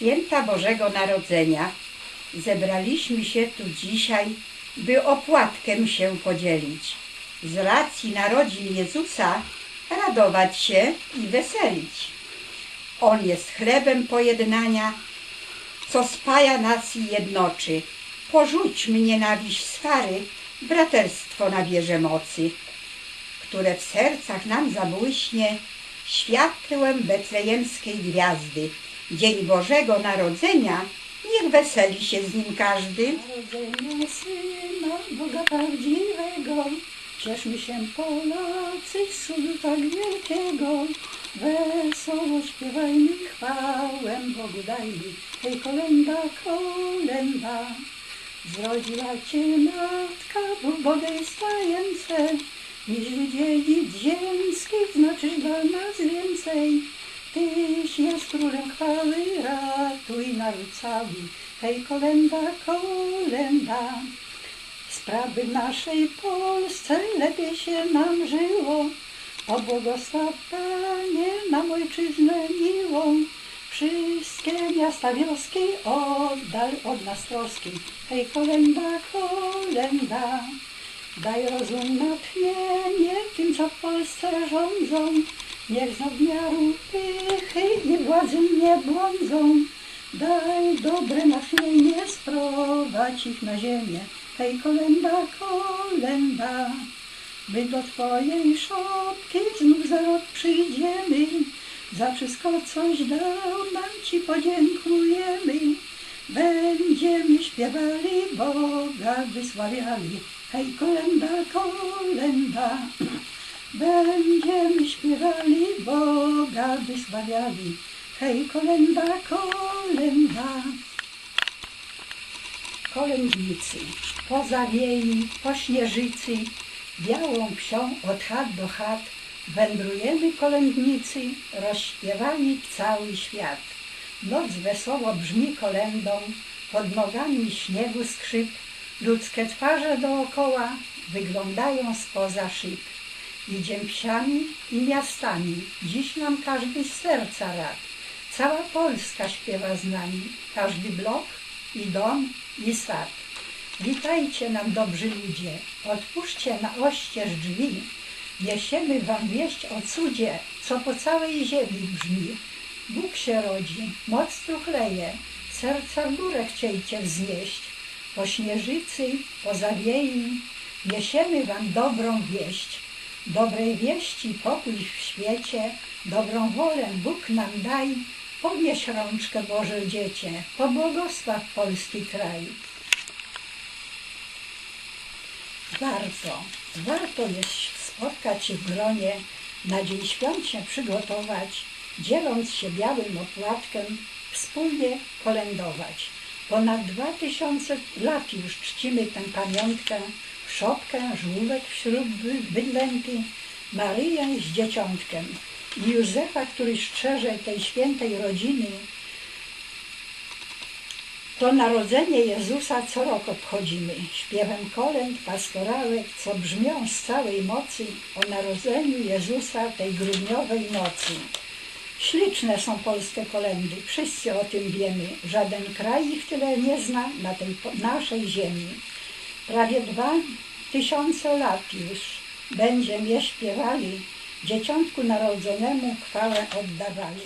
święta Bożego Narodzenia zebraliśmy się tu dzisiaj, by opłatkę się podzielić. Z racji narodzin Jezusa radować się i weselić. On jest chlebem pojednania, co spaja nas i jednoczy. Porzućmy nienawiść swary, braterstwo nabierze mocy, które w sercach nam zabłyśnie światłem betlejemskiej gwiazdy. Dzień Bożego Narodzenia, niech weseli się z nim każdy. Narodzenia Syna Boga Prawdziwego, cieszmy się Polacy z tak wielkiego. Wesoło śpiewajmy, chwałę Bogu dajmy, hej kolenda, kolenda. Zrodziła Cię matka, Bóg bogajstające, niż dziedzic ziemskich, znaczysz dla nas więcej. Królem chwały, ratuj naród cały, hej kolenda, kolenda. Sprawy naszej Polsce lepiej się nam żyło, o błogosław Panie nam ojczyznę miłą. Wszystkie miasta wioski oddal od nas troski, hej kolenda, kolenda. Daj rozum natchnienie tym, co w Polsce rządzą, niech z nadmiaru pychy i władzy nie błądzą. Daj dobre natchnienie, sprowadź ich na ziemię, hej kolenda, kolenda. My do Twojej szopki znów za rok przyjdziemy, za wszystko coś dał nam Ci podziękujemy. Będziemy śpiewali, Boga wysławiali, hej kolenda, kolenda. Będziemy śpiewali, Boga wysławiali, hej kolenda, kolenda. Kolędnicy, po zawiei, po śnieżycy, białą psią od chat do chat, wędrujemy kolędnicy, rozśpiewani cały świat. Noc wesoło brzmi kolędą, pod nogami śniegu skrzyp, ludzkie twarze dookoła wyglądają spoza szyb. Idziem psiami i miastami, dziś nam każdy z serca rad. Cała Polska śpiewa z nami, każdy blok i dom i sad. Witajcie nam dobrzy ludzie, otwórzcie na oścież drzwi. Niesiemy wam wieść o cudzie, co po całej ziemi brzmi. Bóg się rodzi, moc truchleje, serca w górę chciejcie wznieść. Po śnieżycy, po zawiei, niesiemy wam dobrą wieść. Dobrej wieści pokój w świecie, dobrą wolę Bóg nam daj. Podnieś rączkę Boże Dziecię, pobłogosław polski kraj. Warto, warto jest spotkać się w gronie, na dzień świąt się przygotować, dzieląc się białym opłatkiem, wspólnie kolędować. Ponad dwa tysiące lat już czcimy tę pamiątkę, szopkę, żółwek wśród by- bydlęty, Maryję z dzieciątkiem i Józefa, który strzeże tej świętej rodziny. To narodzenie Jezusa co rok obchodzimy śpiewem kolęd, pastorałek, co brzmią z całej mocy o narodzeniu Jezusa tej grudniowej nocy. Śliczne są polskie kolendy, wszyscy o tym wiemy. Żaden kraj ich tyle nie zna na tej naszej ziemi. Prawie dwa tysiące lat już będziemy śpiewali, dzieciątku narodzonemu chwałę oddawali.